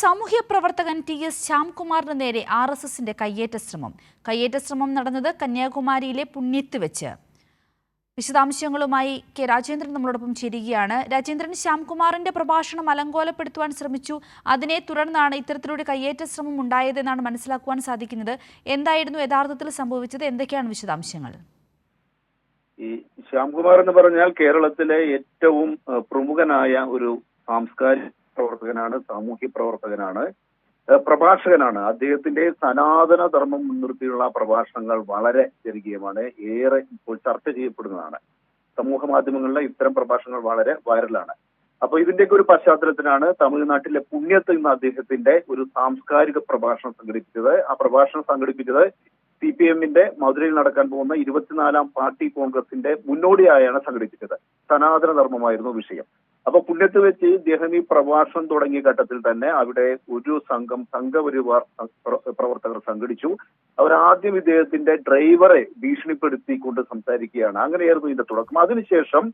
സാമൂഹ്യ പ്രവർത്തകൻ T S ശ്യാംകുമാറിന് നേരെ ആർ എസ് എസിന്റെ കയ്യേറ്റ ശ്രമം. കയ്യേറ്റ ശ്രമം നടന്നത് കന്യാകുമാരിയിലെ പുണ്യത്ത് വെച്ച്. വിശദാംശങ്ങളുമായി കെ രാജേന്ദ്രൻ നമ്മളോടൊപ്പം ചേരുകയാണ്. രാജേന്ദ്രൻ ശ്യാംകുമാറിന്റെ പ്രഭാഷണം അലങ്കോലപ്പെടുത്തുവാൻ ശ്രമിച്ചു. അതിനെ തുടർന്നാണ് ഇത്തരത്തിലൊരു കയ്യേറ്റ ശ്രമം ഉണ്ടായതെന്നാണ് മനസ്സിലാക്കുവാൻ സാധിക്കുന്നത്. എന്തായിരുന്നു യഥാർത്ഥത്തിൽ സംഭവിച്ചത്? എന്തൊക്കെയാണ് വിശദാംശങ്ങൾ? ഈ ശ്യാംകുമാർ എന്ന് പറഞ്ഞാൽ കേരളത്തിലെ ഏറ്റവും പ്രമുഖനായ ഒരു സാംസ്കാരിക പ്രവർത്തകനാണ് സാമൂഹ്യ പ്രവർത്തകനാണ് പ്രഭാഷകനാണ്. അദ്ദേഹത്തിന്റെ സനാതന ധർമ്മം മുൻനിർത്തിയുള്ള പ്രഭാഷണങ്ങൾ വളരെ ജനകീയമാണ് ഏറെ ഇപ്പോൾ ചർച്ച ചെയ്യപ്പെടുന്നതാണ്. സമൂഹ മാധ്യമങ്ങളിലെ ഇത്തരം പ്രഭാഷണങ്ങൾ വളരെ വൈറലാണ്. അപ്പൊ ഇതിന്റെയൊക്കെ ഒരു പശ്ചാത്തലത്തിലാണ് തമിഴ്നാട്ടിലെ പുണ്യത്ത് നിന്ന് അദ്ദേഹത്തിന്റെ ഒരു സാംസ്കാരിക പ്രഭാഷണം സംഘടിപ്പിച്ചത്. ആ പ്രഭാഷണം സംഘടിപ്പിച്ചത് സി പി എമ്മിന്റെ മധുരയിൽ നടക്കാൻ പോകുന്ന ഇരുപത്തിനാലാം പാർട്ടി കോൺഗ്രസിന്റെ മുന്നോടിയായാണ് സംഘടിപ്പിച്ചത്. സനാതന ധർമ്മമായിരുന്നു വിഷയം. അപ്പൊ പുണ്യത്ത് വെച്ച് ഇദ്ദേഹം ഈ പ്രഭാഷണം തുടങ്ങിയ ഘട്ടത്തിൽ തന്നെ അവിടെ ഒരു സംഘം സംഘപരിവാർ പ്ര- പ്രവർത്തകർ സംഘടിച്ചു. അവർ ഇദ്ദേഹത്തിന്റെ ഡ്രൈവറെ ഭീഷണിപ്പെടുത്തിക്കൊണ്ട് സംസാരിക്കുകയാണ്. അങ്ങനെയായിരുന്നു ഇതിന്റെ തുടക്കം. അതിനുശേഷം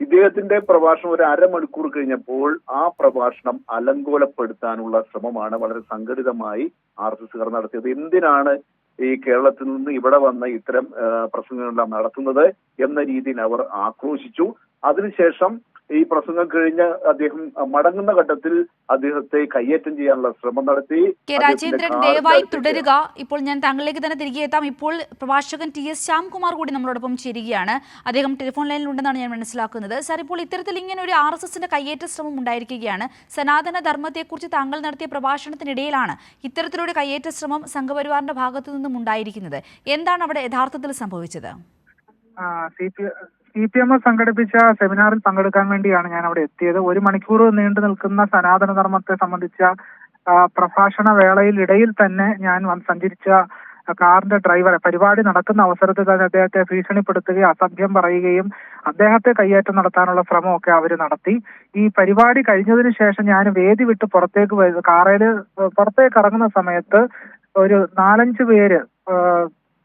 ഇദ്ദേഹത്തിന്റെ പ്രഭാഷണം ഒരു അരമണിക്കൂർ കഴിഞ്ഞപ്പോൾ ആ പ്രഭാഷണം അലങ്കോലപ്പെടുത്താനുള്ള ശ്രമമാണ് വളരെ സംഘടിതമായി ആർ എസ് എസുകാർ നടത്തിയത്. എന്തിനാണ് ഈ കേരളത്തിൽ നിന്ന് ഇവിടെ വന്ന ഇത്തരം പ്രസംഗങ്ങളെല്ലാം നടത്തുന്നത് എന്ന രീതിയിൽ അവർ ആക്രോശിച്ചു. അതിനുശേഷം ഈ പ്രസംഗം കഴിഞ്ഞ് അദ്ദേഹം മടങ്ങുന്ന ഘട്ടത്തിൽ അദ്ദേഹത്തെ കയ്യേറ്റം ചെയ്യാനുള്ള ശ്രമം നടത്തി. കെ രാജേന്ദ്രൻ ദയവായി തുടരുക. ഇപ്പോൾ ഞാൻ താങ്കളിലേക്ക് തന്നെ തിരികെ എത്താം. ഇപ്പോൾ പ്രഭാഷകൻ ടി എസ് ശ്യാംകുമാർ കൂടി നമ്മളോടൊപ്പം ചേരുകയാണ്. അദ്ദേഹം ടെലിഫോൺ ലൈനിൽ ഉണ്ടെന്നാണ് ഞാൻ മനസ്സിലാക്കുന്നത്. സാർ ഇപ്പോൾ ഇത്തരത്തിൽ ഇങ്ങനെ ഒരു ആർ എസ് എസിന്റെ കയ്യേറ്റ ശ്രമം ഉണ്ടായിരിക്കുകയാണ്. സനാതന ധർമ്മത്തെക്കുറിച്ച് താങ്കൾ നടത്തിയ പ്രഭാഷണത്തിനിടയിലാണ് ഇത്തരത്തിലൊരു കയ്യേറ്റ ശ്രമം സംഘപരിവാറിന്റെ ഭാഗത്തു നിന്നും ഉണ്ടായിരിക്കുന്നത്. എന്താണ് അവിടെ യഥാർത്ഥത്തിൽ സംഭവിച്ചത്? സി സി പി എം സംഘടിപ്പിച്ച സെമിനാറിൽ പങ്കെടുക്കാൻ വേണ്ടിയാണ് ഞാൻ അവിടെ എത്തിയത്. ഒരു മണിക്കൂർ നീണ്ടു നിൽക്കുന്ന സനാതന ധർമ്മത്തെ സംബന്ധിച്ച പ്രഭാഷണ വേളയിൽ ഇടയിൽ തന്നെ ഞാൻ സഞ്ചരിച്ച കാറിന്റെ ഡ്രൈവറെ പരിപാടി നടക്കുന്ന അവസരത്തിൽ തന്നെ അദ്ദേഹത്തെ ഭീഷണിപ്പെടുത്തുകയും അസഭ്യം പറയുകയും അദ്ദേഹത്തെ കയ്യേറ്റം നടത്താനുള്ള ശ്രമമൊക്കെ അവർ നടത്തി. ഈ പരിപാടി കഴിഞ്ഞതിന് ശേഷം ഞാൻ വേദി വിട്ട് പുറത്തേക്ക് കാറേൽ പുറത്തേക്ക് ഇറങ്ങുന്ന സമയത്ത് ഒരു നാലഞ്ച് പേര്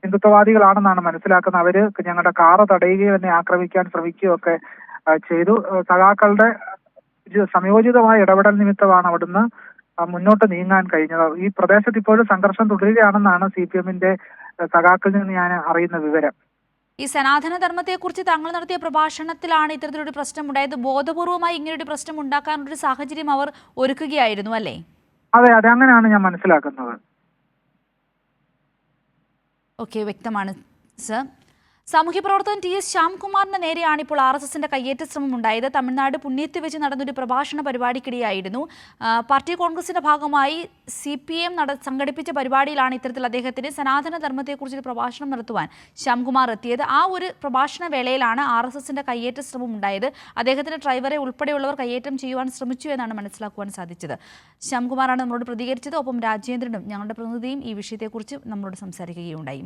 ഹിന്ദുത്വവാദികളാണെന്നാണ് മനസ്സിലാക്കുന്നത്. അവർ ഞങ്ങളുടെ കാറ് തടയുകയും എന്നെ ആക്രമിക്കാൻ ശ്രമിക്കുകയൊക്കെ ചെയ്തു. സഖാക്കളുടെ സംയോജിതമായ ഇടപെടൽ നിമിത്തമാണ് അവിടുന്ന് മുന്നോട്ട് നീങ്ങാൻ കഴിഞ്ഞത്. ഈ പ്രദേശത്ത് ഇപ്പോഴും സംഘർഷം തുടരുകയാണെന്നാണ് സി പി എമ്മിന്റെ സഖാക്കളിൽ നിന്ന് ഞാൻ അറിയുന്ന വിവരം. ഈ സനാതന ധർമ്മത്തെക്കുറിച്ച് താങ്കൾ നടത്തിയ പ്രഭാഷണത്തിലാണ് ഇത്തരത്തിലൊരു പ്രശ്നം ഉണ്ടായത് ബോധപൂർവമായി ഇങ്ങനൊരു പ്രശ്നം ഉണ്ടാക്കാനൊരു സാഹചര്യം അവർ ഒരുക്കുകയായിരുന്നു അല്ലേ? അതെ അതെ അങ്ങനെയാണ് ഞാൻ മനസ്സിലാക്കുന്നത്. ഓക്കെ വ്യക്തമാണ് സർ. സാമൂഹ്യ പ്രവർത്തകൻ ടി എസ് ശ്യാംകുമാറിന് നേരെയാണ് ഇപ്പോൾ ആർ എസ് എസിന്റെ കയ്യേറ്റ ശ്രമം ഉണ്ടായത് തമിഴ്നാട് പുണ്യത്തിൽ വെച്ച് നടന്നൊരു പ്രഭാഷണ പരിപാടിക്കിടെയായിരുന്നു. പാർട്ടി കോൺഗ്രസിന്റെ ഭാഗമായി സി പി എം നട സംഘടിപ്പിച്ച പരിപാടിയിലാണ് ഇത്തരത്തിൽ അദ്ദേഹത്തിന് സനാതന ധർമ്മത്തെക്കുറിച്ച് പ്രഭാഷണം നടത്തുവാൻ ശ്യാംകുമാർ എത്തിയത്. ആ ഒരു പ്രഭാഷണ വേളയിലാണ് ആർ എസ് എസിന്റെ കയ്യേറ്റ ശ്രമം ഉണ്ടായത് അദ്ദേഹത്തിന്റെ ഡ്രൈവറെ ഉൾപ്പെടെയുള്ളവർ കയ്യേറ്റം ചെയ്യുവാൻ ശ്രമിച്ചു എന്നാണ് മനസ്സിലാക്കുവാൻ സാധിച്ചത്. ശ്യാംകുമാറാണ് നമ്മളോട് പ്രതികരിച്ചത്. ഒപ്പം രാജേന്ദ്രനും ഞങ്ങളുടെ പ്രതിനിധിയും ഈ വിഷയത്തെക്കുറിച്ച് നമ്മളോട് സംസാരിക്കുകയുണ്ടായി.